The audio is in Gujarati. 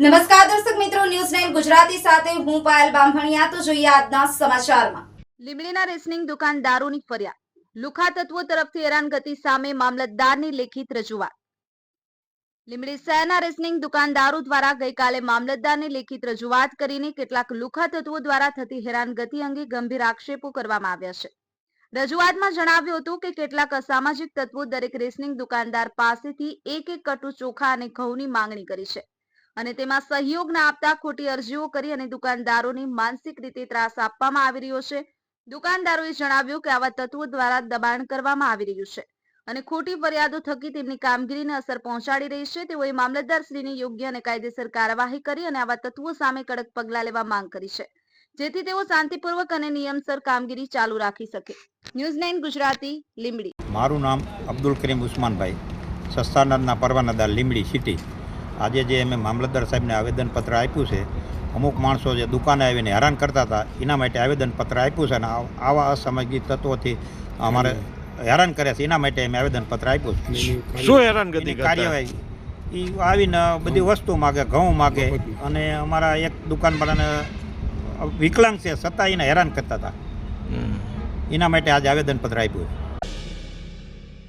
નમસ્કાર દર્શક મિત્રો ન્યૂઝ નાઇન ગુજરાતી સાથે હું પાયલ બામભણિયા. તો જોઈએ આજના સમાચારમાં. લીમડીના રેશનિંગ દુકાનદારોની ફરિયાદ. લુખા તત્વો તરફથી હેરાનગતિ સામે મામલતદારની લેખિત રજૂઆત. લીમડી શહેરના રેશનિંગ દુકાનદારો દ્વારા ગઈકાલે મામલતદારની લેખિત રજૂઆત કરીને કેટલાક લુખા તત્વો દ્વારા થતી હેરાનગતિ અંગે ગંભીર આક્ષેપો કરવામાં આવ્યા છે. રજૂઆતમાં જણાવ્યું હતું કે કેટલાક અસામાજિક તત્વો દરેક રેશનિંગ દુકાનદાર પાસેથી એક એક કટુ ચોખા અને ઘઉંની માંગણી કરી છે. અને તેમાં સહયોગ ના આપતા ખોટી અરજીઓ કરી અને દુકાનદારોને માનસિક રીતે ત્રાસ આપવામાં આવી રહ્યો છે. દુકાનદારોએ જણાવ્યું કે આવા તત્વો દ્વારા દબાણ કરવામાં આવી રહ્યું છે અને ખોટી ફરિયાદો થકી તેમની કામગીરીને અસર પહોંચાડી રહી છે. તેઓએ મામલતદારશ્રીની યોગ્ય અને કાયદેસર કાર્યવાહી કરી અને આવા તત્વો સામે કડક પગલાં લેવા માંગ કરી છે. જેથી તેઓ શાંતિપૂર્વક અને નિયમસર કામગીરી ચાલુ રાખી શકે. ન્યૂઝ નાઇન ગુજરાતી લીમડી મારું નામ અબ્દુલ કરીમ ઉસ્માનભાઈ. સસ્તાનંદના પરવાનાદાર લીમડી સિટી. આજે જે અમે મામલતદાર સાહેબને આવેદનપત્ર આપ્યું છે અમુક માણસો જે દુકાને આવીને હેરાન કરતા હતા એના માટે આવેદનપત્ર આપ્યું છે અને આવ- આવા અસામાજિક તત્વોથી અમારે હેરાન કર્યા છે એના માટે અમે આવેદનપત્ર આપ્યું છે. શું હેરાનગતિ કાર્યવાહી એ આવીને બધી વસ્તુ માગે ઘઉં માગે અને અમારા એક દુકાનવાળાને વિકલાંગ છે છતાં એને હેરાન કરતા હતા. એના માટે આજે આવેદનપત્ર આપ્યું છે.